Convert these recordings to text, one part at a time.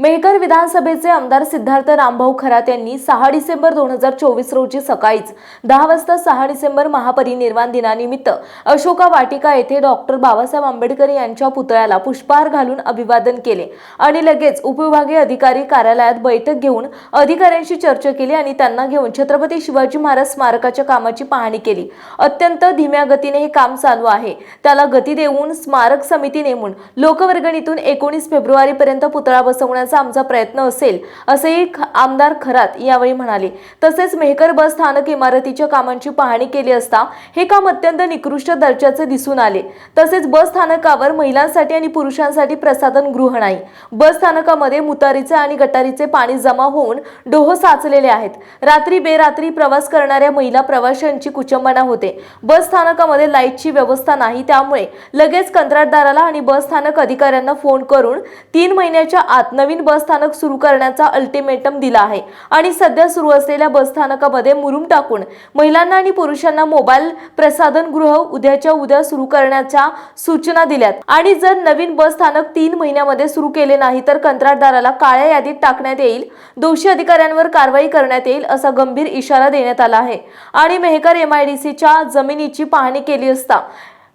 मेहकर विधानसभेचे आमदार सिद्धार्थ रामभाऊ खरात यांनी सहा डिसेंबर दोन हजार चोवीस रोजी सकाळीच दहा वाजता सहा डिसेंबर महापरिनिर्वाण दिनानिमित्त अशोका वाटिका येथे डॉक्टर बाबासाहेब आंबेडकर यांच्या पुतळ्याला पुष्पहार घालून अभिवादन केले आणि लगेच उपविभागीय अधिकारी कार्यालयात बैठक घेऊन अधिकाऱ्यांशी चर्चा केली आणि त्यांना घेऊन छत्रपती शिवाजी महाराज स्मारकाच्या कामाची पाहणी केली. अत्यंत धीम्या गतीने हे काम चालू आहे. त्याला गती देऊन स्मारक समिती नेमून लोकवर्गणीतून एकोणीस फेब्रुवारीपर्यंत पुतळा बसवण्यास करण्याचा आमचा प्रयत्न असेल असेही ख- आमदार खरात यावेळी म्हणाले. तसेच मेहकर बस स्थानक इमारतीच्या कामांची पाहणी केली असता हे काम अत्यंत निकृष्ट दर्जाचे दिसून आले. तसेच बस स्थानकावर महिलांसाठी आणि पुरुषांसाठी प्रसाधन गृह नाही. बस स्थानकामध्ये मुतारीचे आणि गटारीचे पाणी जमा होऊन डोह साचलेले आहेत. रात्री बेरात्री प्रवास करणाऱ्या महिला प्रवाशांची कुचंबना होते. बस स्थानकामध्ये लाईटची व्यवस्था नाही त्यामुळे लगेच कंत्राटदाराला आणि बस स्थानक अधिकाऱ्यांना फोन करून तीन महिन्याच्या आत नवीन बस स्थानक सुरू करण्याचा अल्टिमेटम दिला आहे. आणि सध्या सुरू असलेल्या बस स्थानकामध्ये मुरुम टाकून महिलांना आणि पुरुषांना मोबाईल प्रसाधन गृह उद्याच्या उद्या सुरू करण्याच्या सूचना दिल्यात. आणि जर नवीन बस स्थानक तीन महिन्यामध्ये सुरू केले नाही तर कंत्राटदाराला काळ्या यादीत टाकण्यात येईल दोषी अधिकाऱ्यांवर कारवाई करण्यात येईल असा गंभीर इशारा देण्यात आला आहे. आणि मेहकर एमआयडीसीच्या जमिनीची पाहणी केली असता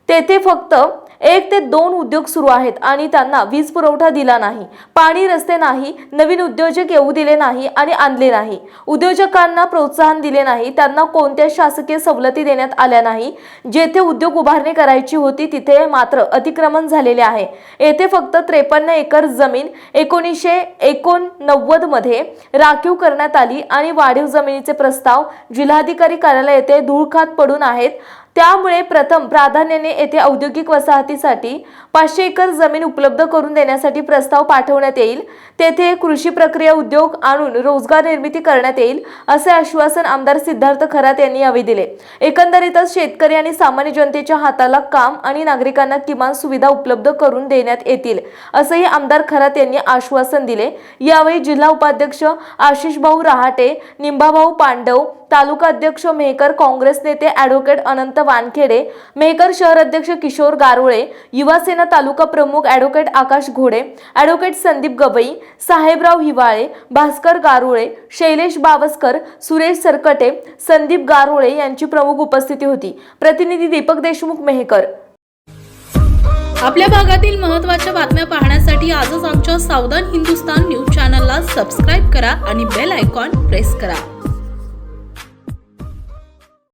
तेथे फक्त एक ते दोन उद्योग सुरू आहेत आणि त्यांना वीज पुरवठा दिला नाही पाणी रस्ते नाही नवीन उद्योजक येऊ दिले नाही आणि आणले नाही. उद्योजकांना प्रोत्साहन दिले नाही त्यांना कोणत्या शासकीय सवलती देण्यात आल्या नाही. जेथे उद्योग उभारणी करायची होती तिथे मात्र अतिक्रमण झालेले आहे. येथे फक्त त्रेपन्न एकर जमीन एकोणीसशे एकोणनव्वदमध्ये राखीव करण्यात आली आणि वाढीव जमिनीचे प्रस्ताव जिल्हाधिकारी कार्यालय येथे धूळखात पडून आहेत. त्यामुळे प्रथम प्राधान्याने येथे औद्योगिक वसाहतीसाठी पाचशे एकर जमीन उपलब्ध करून देण्यासाठी प्रस्ताव पाठवण्यात येईल. तेथे कृषी प्रक्रिया उद्योग आणून रोजगार निर्मिती करण्यात येईल असे आश्वासन आमदार सिद्धार्थ खरात यांनी यावेळी दिले. एकंदरीतच शेतकरी आणि सामान्य जनतेच्या हाताला काम आणि नागरिकांना किमान सुविधा उपलब्ध करून देण्यात येतील असंही आमदार खरात यांनी आश्वासन दिले. यावेळी जिल्हा उपाध्यक्ष आशिष भाऊ रहाटे निंबाभाऊ पांडव तालुका अध्यक्ष मेहकर काँग्रेस नेते ॲडव्होकेट अनंत वानखेडे मेहकर शहर अध्यक्ष किशोर गारोळे युवासेना तालुका प्रमुख ॲडव्होकेट आकाश घोडे ॲडव्होकेट संदीप गवई साहेबराव हिवाळे भास्कर गारुळे शैलेश बावस्कर सुरेश सरकटे संदीप गारोळे यांची प्रमुख उपस्थिती होती. प्रतिनिधी दीपक देशमुख मेहकर. आपल्या भागातील महत्त्वाच्या बातम्या पाहण्यासाठी आजच आमच्या सावधान हिंदुस्तान न्यूज चॅनलला सबस्क्राईब करा आणि बेल आयकॉन प्रेस करा.